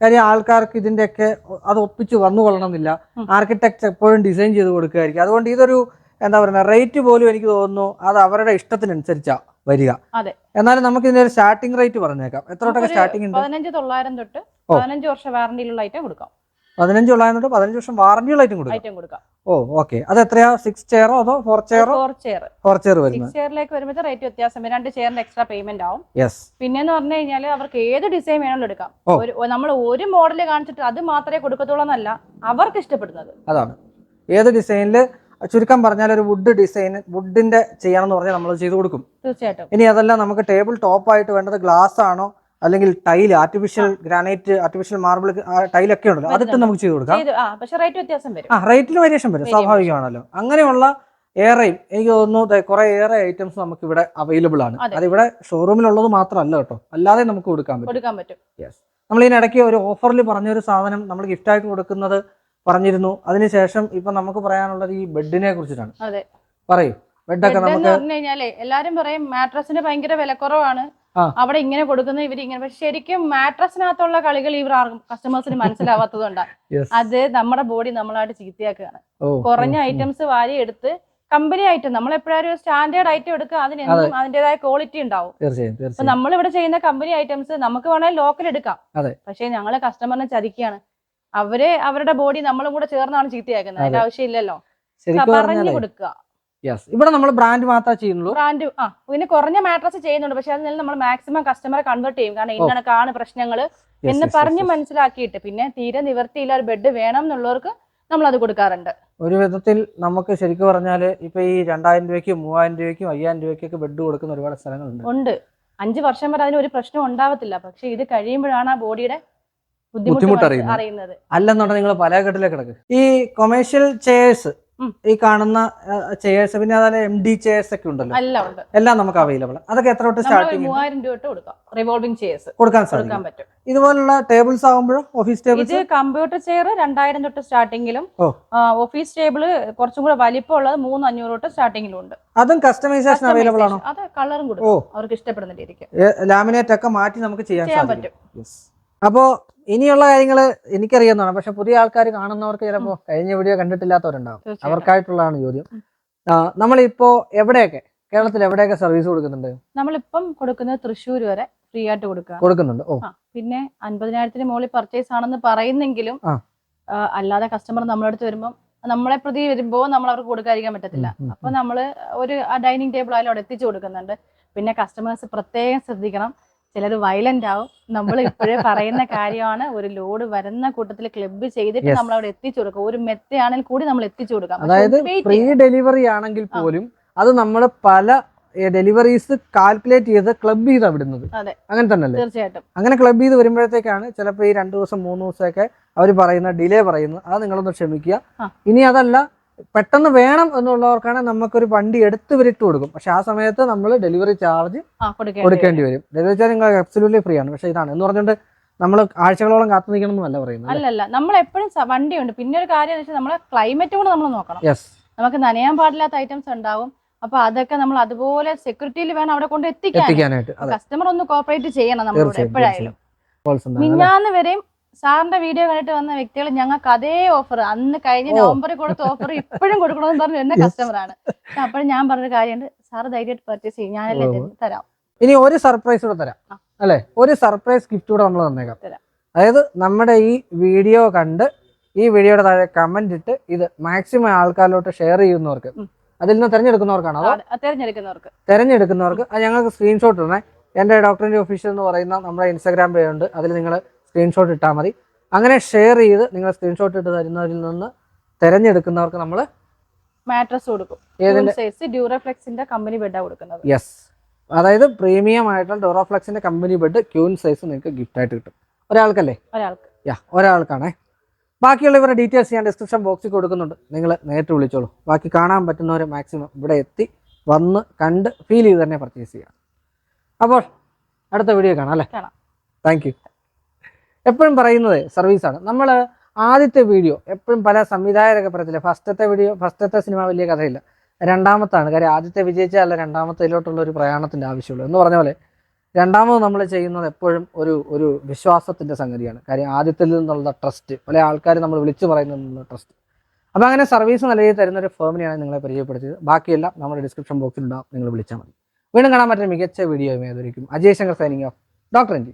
കാര്യം ആൾക്കാർക്ക് ഇതിന്റെ ഒക്കെ അത് ഒപ്പിച്ച് വന്നു കൊള്ളണമെന്നില്ല ഉം. ആർക്കിടെക്ട് എപ്പോഴും ഡിസൈൻ ചെയ്ത് കൊടുക്കുകയായിരിക്കും അതുകൊണ്ട് ഇതൊരു എന്താ പറയുക റേറ്റ് പോലും എനിക്ക് തോന്നുന്നു അത് അവരുടെ ഇഷ്ടത്തിനനുസരിച്ചാ വരിക. എന്നാലും നമുക്ക് ഇതിന്റെ സ്റ്റാർട്ടിംഗ് റേറ്റ് പറഞ്ഞേക്കാം എത്ര തൊട്ടൊക്കെ സ്റ്റാർട്ടിംഗ് ഉണ്ട് പതിനഞ്ച് തൊള്ളായിരം തൊട്ട്. പതിനഞ്ച് വർഷം വാറണ്ടിയിലുള്ള ഐറ്റം കൊടുക്കാം പതിനഞ്ച് തൊള്ളായിരം തൊട്ട് പതിനഞ്ച് വർഷം വാറണ്ടിയുള്ള ഐറ്റം കൊടുക്കും. ഐറ്റം കൊടുക്കാം. ഓ ഓക്കെ. അത് എത്രയാ? സിക്സ് ചെയറോ അതോ ഫോർ ചെയറോ ഫോർ ചെയർ ഫോർ ചെയർ വരുന്നത്. ചെയറിലേക്ക് വരുമ്പോൾ റേറ്റ് വ്യത്യാസം രണ്ട് ചെയറിന്റെ എക്സ്ട്രാ പേയ്മെന്റ് ആവും. യെസ് പിന്നെ എന്ന് പറഞ്ഞു കഴിഞ്ഞാൽ അവർക്ക് ഏത് ഡിസൈൻ വേണമെങ്കിലും എടുക്കാം. നമ്മൾ ഒരു മോഡൽ കാണിച്ചിട്ട് അത് മാത്രമേ കൊടുക്കത്തുള്ളൂ എന്നല്ല അവർക്ക് ഇഷ്ടപ്പെടുന്നത്. അതാണ്. ഏത് ഡിസൈനിൽ ചുരുക്കം പറഞ്ഞാൽ ഒരു വുഡ് ഡിസൈൻ വുഡിന്റെ ചെയ്യണം എന്ന് പറഞ്ഞാൽ നമ്മൾ ചെയ്തു കൊടുക്കും. തീർച്ചയായിട്ടും. ഇനി അതല്ല നമുക്ക് ടേബിൾ ടോപ്പ് ആയിട്ട് വേണ്ടത് ഗ്ലാസ് ആണോ? അല്ലെങ്കിൽ tile artificial granite artificial marble ടൈലൊക്കെ ഉണ്ടല്ലോ. അതൊക്കെ വരുന്നുണ്ട്. നമുക്ക് ചെയ്ത് കൊടുക്കാം. പക്ഷെ റേറ്റ് വ്യത്യാസം വരും. ആ റേറ്റിൽ വേരിയേഷൻ വരും. സ്വാഭാവികമാണല്ലോ. അങ്ങനെയുള്ള ഏറെയും എനിക്ക് തോന്നുന്നു കുറെ ഏറെ ഐറ്റംസ് നമുക്ക് ഇവിടെ അവൈലബിൾ ആണ്. അതെ. അതിവിടെ ഷോറൂമിലുള്ളത് മാത്രമല്ല കേട്ടോ. അല്ലാതെ നമുക്ക് കൊടുക്കാൻ പറ്റും. കൊടുക്കാൻ പറ്റും. നമ്മൾ ഇതിനിടയ്ക്ക് ഒരു ഓഫറിൽ പറഞ്ഞൊരു സാധനം നമ്മൾ ഗിഫ്റ്റ് ആയിട്ട് കൊടുക്കുന്നത് പറഞ്ഞിരുന്നു. അതിനുശേഷം ഇപ്പൊ നമുക്ക് പറയാനുള്ളത് ഈ ബെഡിനെ കുറിച്ചിട്ടാണ്. പറയൂ. ബെഡൊക്കെ ബെഡ് ഒക്കെ നമുക്ക് എല്ലാരും പറയും മാട്രസിന് ഭയങ്കര വിലക്കുറവാണ്. അവിടെ ഇങ്ങനെ കൊടുക്കുന്ന ഇവർ ഇങ്ങനെ. പക്ഷെ ശരിക്കും മാട്രസിനകത്തുള്ള കളികൾ ഇവർ ആർക്കും കസ്റ്റമേഴ്സിന് മനസ്സിലാവാത്തതുകൊണ്ടാണ്. അത് നമ്മുടെ ബോഡി നമ്മളായിട്ട് ചീത്തയാക്കുകയാണ് കുറഞ്ഞ. ഐറ്റംസ് വാരി എടുത്ത് കമ്പനി ഐറ്റം നമ്മൾ എപ്പോഴും ഒരു സ്റ്റാൻഡേർഡ് ഐറ്റം എടുക്കുക അതിന് എന്നും അതിന്റേതായ ക്വാളിറ്റി ഉണ്ടാവും. തീർച്ചയായും അപ്പൊ നമ്മൾ ഇവിടെ ചെയ്യുന്ന കമ്പനി ഐറ്റംസ് നമുക്ക് വേണമെങ്കിൽ ലോക്കൽ എടുക്കാം. പക്ഷെ ഞങ്ങൾ കസ്റ്റമറിനെ ചതിക്കുകയാണ്. അവർ അവരുടെ ബോഡി നമ്മളും കൂടെ ചേർന്നാണ് ചീത്തയാക്കുന്നത് അതിന്റെ ആവശ്യമില്ലല്ലോ. പറഞ്ഞു കൊടുക്കുക. യെസ് ഇവിടെ നമ്മൾ ബ്രാൻഡ് മാത്രമേ ചെയ്യുന്നുള്ളൂ. ബ്രാൻഡ് ആ പിന്നെ കുറഞ്ഞ മാട്രസ് ചെയ്യുന്നുണ്ട്. പക്ഷെ അതിൽ നമ്മൾ മാക്സിമം കസ്റ്റമറെ കൺവേർട്ട് ചെയ്യും. കാരണം ഇന്നണക്കാണ് പ്രശ്നങ്ങൾ. എന്ന് പറഞ്ഞ് മനസ്സിലാക്കിയിട്ട് പിന്നെ തീരെ നിവർത്തിയില്ല ഒരു ബെഡ് വേണം എന്നുള്ളവർക്ക് നമ്മൾ അത് കൊടുക്കാറുണ്ട്. ഒരു വിധത്തിൽ നമുക്ക് ശരിക്കും പറഞ്ഞാൽ ഇപ്പൊ ഈ രണ്ടായിരം രൂപയ്ക്കും മൂവായിരം രൂപയ്ക്കും അയ്യായിരം രൂപയ്ക്കൊക്കെ ബെഡ് കൊടുക്കുന്ന ഒരുപാട് സ്ഥലങ്ങളുണ്ട്. ഉണ്ട്. അഞ്ച് വർഷം വരെ അതിന് ഒരു പ്രശ്നം ഉണ്ടാവത്തില്ല. പക്ഷെ ഇത് കഴിയുമ്പോഴാണ് ആ ബോഡിയുടെ ബുദ്ധിമുട്ട് അറിയുന്നത്. അല്ലെന്നുണ്ടെങ്കിൽ നിങ്ങൾ പല ഘട്ടത്തിലേക്ക് കിടക്കും. ഈ കൊമേഴ്ഷ്യൽ ചെയർസ് ഉം. ഈ കാണുന്ന ചെയേഴ്സ് പിന്നെ അതായത് എം ഡി ചെയർസ് ഒക്കെ ഉണ്ടല്ലോ. എല്ലാം നമുക്ക് അവൈലബിൾ അതൊക്കെ എത്ര തൊട്ട് സ്റ്റാർട്ട് മൂവായിരം രൂപ തൊട്ട് കൊടുക്കാം. റിവോൾവിംഗ് ചെയേഴ്സ് കൊടുക്കാൻ സാധിക്കും. ഇതുപോലുള്ള ടേബിൾസ് ആകുമ്പോഴോ ഓഫീസ് ടേബിൾ ഇത് കമ്പ്യൂട്ടർ ചെയർ രണ്ടായിരം തൊട്ട് സ്റ്റാർട്ടിങ്ങിലും ഓഫീസ് ടേബിൾ കുറച്ചും കൂടെ വലിപ്പമുള്ളത് മൂന്ന് അഞ്ഞൂറ് തൊട്ട് സ്റ്റാർട്ടിങ്ങിലും ഉണ്ട്. അതും കസ്റ്റമൈസേഷൻ അവൈലബിൾ ആണോ? അത് കളറും കൊടുക്കും. അവർക്ക് ഇഷ്ടപ്പെടുന്ന രീതിക്ക്. ലാമിനേറ്റ് ഒക്കെ മാറ്റി നമുക്ക് ചെയ്യാൻ പറ്റും. Yes. ഇനിയുള്ള കാര്യങ്ങൾ എനിക്കറിയാവുന്നതാണ് പക്ഷെ പുതിയ ആൾക്കാർ കാണുന്നവർക്ക് ചിലപ്പോൾ കഴിഞ്ഞ വീഡിയോ കണ്ടിട്ടില്ലാത്തവരുണ്ടാവും. അവർക്കായിട്ടുള്ളതാണ് ചോദ്യം. നമ്മളിപ്പോ എവിടെയൊക്കെ? കേരളത്തിൽ എവിടെയൊക്കെ സർവീസ് കൊടുക്കുന്നുണ്ട്? നമ്മളിപ്പം കൊടുക്കുന്നത് തൃശ്ശൂർ വരെ ഫ്രീ ആയിട്ട് കൊടുക്കുക. കൊടുക്കുന്നുണ്ട്. ഓ. പിന്നെ അൻപതിനായിരത്തിന് മുകളിൽ പർച്ചേസ് ആണെന്ന് പറയുന്നെങ്കിലും അല്ലാതെ കസ്റ്റമർ നമ്മളടുത്ത് അടുത്ത് വരുമ്പോൾ നമ്മളെ പ്രതി വരുമ്പോൾ നമ്മൾ അവർക്ക് കൊടുക്കാതിരിക്കാൻ പറ്റത്തില്ല. അപ്പൊ നമ്മൾ ഒരു ഡൈനിങ് ടേബിൾ ആയാലും അവിടെ എത്തിച്ചു കൊടുക്കുന്നുണ്ട്. പിന്നെ കസ്റ്റമേഴ്സ് പ്രത്യേകം ശ്രദ്ധിക്കണം. ചിലർ വയലന്റ് ആവും. നമ്മൾ ഇപ്പോഴേ പറയുന്ന കാര്യമാണ്. ഒരു ലോഡ് വരുന്ന കൂട്ടത്തിൽ ക്ലബ്ബ് ചെയ്തിട്ട് നമ്മൾ അവിടെ എത്തിച്ചു കൊടുക്കും. ഒരു മെത്തയാണെങ്കിൽ കൂടി നമ്മൾ എത്തിച്ചു കൊടുക്കാം. അതായത് ഫ്രീ പ്രീ ഡെലിവറി ആണെങ്കിൽ പോലും അത് നമ്മൾ പല ഡെലിവറീസ് കാൽക്കുലേറ്റ് ചെയ്ത് ക്ലബ് ചെയ്ത് വിടുന്നത്. അതെ. അങ്ങനെ തന്നെ തീർച്ചയായിട്ടും. അങ്ങനെ ക്ലബ് ചെയ്ത് വരുമ്പോഴത്തേക്കാണ് ചിലപ്പോൾ ഈ രണ്ടു ദിവസം മൂന്ന് ദിവസമൊക്കെ അവർ പറയുന്ന ഡിലേ പറയുന്നത്. അത് നിങ്ങളൊന്ന് ക്ഷമിക്കുക. ഇനി അതല്ല പെട്ടെന്ന് വേണം എന്നുള്ളവർക്കാണ് നമുക്കൊരു വണ്ടി എടുത്ത് വരിട്ട് കൊടുക്കും. പക്ഷെ ആ സമയത്ത് നമ്മൾ ഡെലിവറി ചാർജ് കൊടുക്കേണ്ടി വരും. ഡെലിവറി ചാർജ് നിങ്ങൾ അബ്സല്യൂട്ട്ലി ഫ്രീ ആണ്. പക്ഷെ ഇതാണ്. എന്ന് പറഞ്ഞുകൊണ്ട് നമ്മൾ ആഴ്ചകളോളം കാത്തു നിൽക്കണം എന്നല്ല പറയുന്നത് അല്ലല്ല നമ്മൾ എപ്പോഴും വണ്ടിയുണ്ട് പിന്നെ ഒരു കാര്യം വെച്ചാൽ നമ്മളെ ക്ലൈമറ്റ് കൂടെ നമ്മൾ നോക്കണം. യെസ് നമുക്ക് നനയാൻ പാടില്ലാത്ത ഐറ്റംസ് ഉണ്ടാവും. അപ്പൊ അതൊക്കെ നമ്മൾ അതുപോലെ സെക്യൂരിറ്റിയിൽ വേണം അവിടെ കൊണ്ട് എത്തിക്കാനായിട്ട്. കസ്റ്റമർ ഒന്ന് കോപ്പറേറ്റ് ചെയ്യണം നമ്മളോട് തീർച്ചയായും എപ്പോഴായാലും? മിന്നാന്ന് വരെയും സാറിന്റെ വീഡിയോ കണ്ടിട്ട് വന്ന വ്യക്തികൾ ഞങ്ങൾക്ക് അതേ ഓഫർ അന്ന് കഴിഞ്ഞ. നവംബറിൽ കൊടുത്ത ഓഫർ ഇപ്പോഴും കൊടുക്കണമെന്ന് പറഞ്ഞു എന്റെ കസ്റ്റമറാണ് കസ്റ്റമർ ആണ്. അപ്പോഴും ഞാൻ പറഞ്ഞൊരു കാര്യമുണ്ട് സാർ ധൈര്യമായിട്ട് പർച്ചേസ് ചെയ്യും ഞാനല്ലേ. തരാം. ഇനി ഒരു സർപ്രൈസ് കൂടെ തരാം. അല്ലെ? ഒരു സർപ്രൈസ് ഗിഫ്റ്റ് കൂടെ നമ്മൾ തന്നേക്കാം. അതായത് നമ്മുടെ ഈ വീഡിയോ കണ്ട് ഈ വീഡിയോയുടെ താഴെ കമന്റ് ഇട്ട് ഇത് മാക്സിമം ആൾക്കാരിലോട്ട് ഷെയർ ചെയ്യുന്നവർക്ക് അതിൽ നിന്ന് തിരഞ്ഞെടുക്കുന്നവർക്കാണോ തെരഞ്ഞെടുക്കുന്നവർക്ക്. തെരഞ്ഞെടുക്കുന്നവർക്ക്? അത് ഞങ്ങൾക്ക് സ്ക്രീൻഷോട്ട് ഇടണേ. എന്റെ ഡോക്ടറിന്റെ ഒഫീഷ്യൽ എന്ന് പറയുന്ന നമ്മുടെ ഇൻസ്റ്റാഗ്രാം പേജ് ഉണ്ട് അതിൽ നിങ്ങൾ സ്ക്രീൻഷോട്ട് ഇട്ടാൽ മതി. അങ്ങനെ ഷെയർ ചെയ്ത് നിങ്ങൾ സ്ക്രീൻഷോട്ട് ഇട്ട് തരുന്നവരിൽ നിന്ന് തിരഞ്ഞെടുക്കുന്നവർക്ക് നമ്മൾ മാട്രസ് കൊടുക്കും. ഡ്യൂറോഫ്ലെക്സിന്റെ കമ്പനി ബെഡാണ് കൊടുക്കുന്നത്. യെസ് അതായത് പ്രീമിയം ആയിട്ടുള്ള ഡോറോഫ്ലെക്സിന്റെ കമ്പനി ബെഡ് ക്യൂൻ സൈസ് നിങ്ങൾക്ക് ഗിഫ്റ്റ് ആയിട്ട് കിട്ടും. ഒരാൾക്കല്ലേ? ഒരാൾക്ക്. യാ ഒരാൾക്കാണേ. ബാക്കിയുള്ള ഇവരുടെ ഡീറ്റെയിൽസ് ഞാൻ ഡിസ്ക്രിപ്ഷൻ ബോക്സിൽ കൊടുക്കുന്നുണ്ട്. നിങ്ങൾ നേരിട്ട് വിളിച്ചോളൂ. ബാക്കി കാണാൻ പറ്റുന്നവരെ മാക്സിമം ഇവിടെ എത്തി വന്ന് കണ്ട് ഫീൽ ചെയ്ത് തന്നെ പർച്ചേസ് ചെയ്യാം. അപ്പോൾ അടുത്ത വീഡിയോ കാണാം അല്ലേ. താങ്ക് യു എപ്പോഴും പറയുന്നത് സർവീസാണ്. നമ്മൾ ആദ്യത്തെ വീഡിയോ എപ്പോഴും പല സംവിധായകരൊക്കെ പറയത്തില്ല ഫസ്റ്റത്തെ വീഡിയോ ഫസ്റ്റത്തെ സിനിമ വലിയ കഥയില്ല. രണ്ടാമത്താണ് കാര്യം ആദ്യത്തെ വിജയിച്ചാലല്ല രണ്ടാമത്തേലോട്ടുള്ള ഒരു പ്രയാണത്തിന്റെ ആവശ്യമുള്ളൂ. എന്ന് പറഞ്ഞ പോലെ രണ്ടാമത് നമ്മൾ ചെയ്യുന്നത് എപ്പോഴും ഒരു ഒരു വിശ്വാസത്തിന്റെ സംഗതിയാണ്. കാര്യം ആദ്യത്തിൽ നിന്നുള്ള ട്രസ്റ്റ് പല ആൾക്കാർ നമ്മൾ വിളിച്ചു പറയുന്നതിനുള്ള ട്രസ്റ്റ് അപ്പോൾ അങ്ങനെ സർവീസ് നല്ല തരുന്ന ഒരു ഫേമിനെയാണ് നിങ്ങളെ പരിചയപ്പെടുത്തിയത്. ബാക്കിയെല്ലാം നമ്മുടെ ഡിസ്ക്രിപ്ഷൻ ബോക്സിൽ ഉണ്ടാവും. നിങ്ങൾ വിളിച്ചാൽ മതി. വീണ്ടും കാണാൻ പറ്റുന്ന മികച്ച വീഡിയോ ഏതായിരിക്കും Ajay Shankar signing off doctor N